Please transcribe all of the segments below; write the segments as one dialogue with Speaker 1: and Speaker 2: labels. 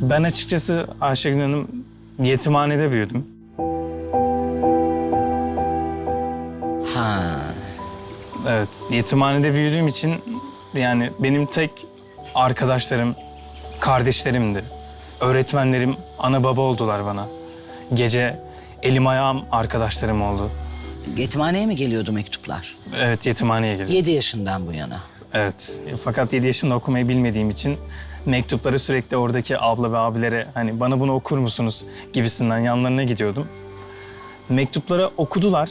Speaker 1: Ben açıkçası Ayşegül Hanım yetimhanede büyüdüm.
Speaker 2: Ha.
Speaker 1: Evet, yetimhanede büyüdüğüm için yani benim tek arkadaşlarım, kardeşlerimdi. Öğretmenlerim ana baba oldular bana. Gece elim ayağım arkadaşlarım oldu.
Speaker 2: Yetimhaneye mi geliyordu mektuplar?
Speaker 1: Evet, yetimhaneye geliyor.
Speaker 2: 7 yaşından bu yana.
Speaker 1: Evet, fakat 7 yaşında okumayı bilmediğim için mektupları sürekli oradaki abla ve abilere hani bana bunu okur musunuz gibisinden yanlarına gidiyordum. Mektupları okudular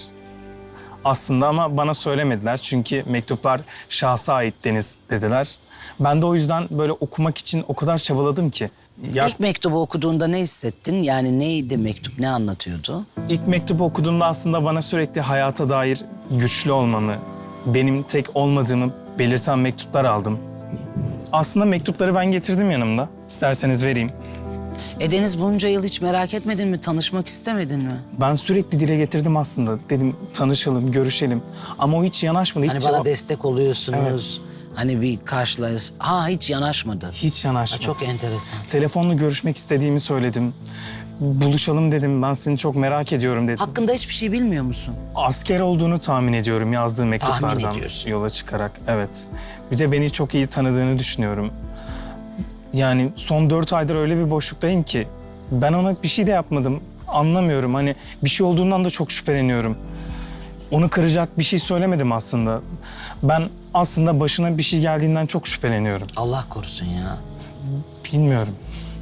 Speaker 1: aslında ama bana söylemediler çünkü mektuplar şahsa ait Deniz dediler. Ben de o yüzden böyle okumak için o kadar çabaladım ki. Ya
Speaker 2: İlk mektubu okuduğunda ne hissettin? Yani neydi mektup, ne anlatıyordu?
Speaker 1: ilk mektubu okuduğumda aslında bana sürekli hayata dair güçlü olmamı, benim tek olmadığımı belirten mektuplar aldım. Aslında mektupları ben getirdim yanımda. İsterseniz vereyim.
Speaker 2: E Deniz bunca yıl hiç merak etmedin mi? Tanışmak istemedin mi?
Speaker 1: Ben sürekli dile getirdim aslında. Dedim tanışalım, görüşelim. Ama o hiç yanaşmadı. Hiç,
Speaker 2: Hani bana
Speaker 1: cevap-
Speaker 2: destek oluyorsunuz. Hani bir karşılaş... Ha hiç yanaşmadı.
Speaker 1: hiç
Speaker 2: Ha,
Speaker 1: yanaşmadı.
Speaker 2: çok enteresan.
Speaker 1: Telefonla görüşmek istediğimi söyledim. Buluşalım dedim. Ben seni çok merak ediyorum dedim.
Speaker 2: Hakkında hiçbir şey bilmiyor musun?
Speaker 1: Asker olduğunu tahmin ediyorum yazdığı mektuplardan
Speaker 2: ediyorsun.
Speaker 1: yola çıkarak. Evet. Bir de beni çok iyi tanıdığını düşünüyorum. Yani son dört aydır öyle bir boşluktayım ki ben ona bir şey de yapmadım. Anlamıyorum. Hani bir şey olduğundan da çok şüpheleniyorum. Onu kıracak bir şey söylemedim aslında. Ben aslında başına bir şey geldiğinden çok şüpheleniyorum.
Speaker 2: Allah korusun ya.
Speaker 1: Bilmiyorum.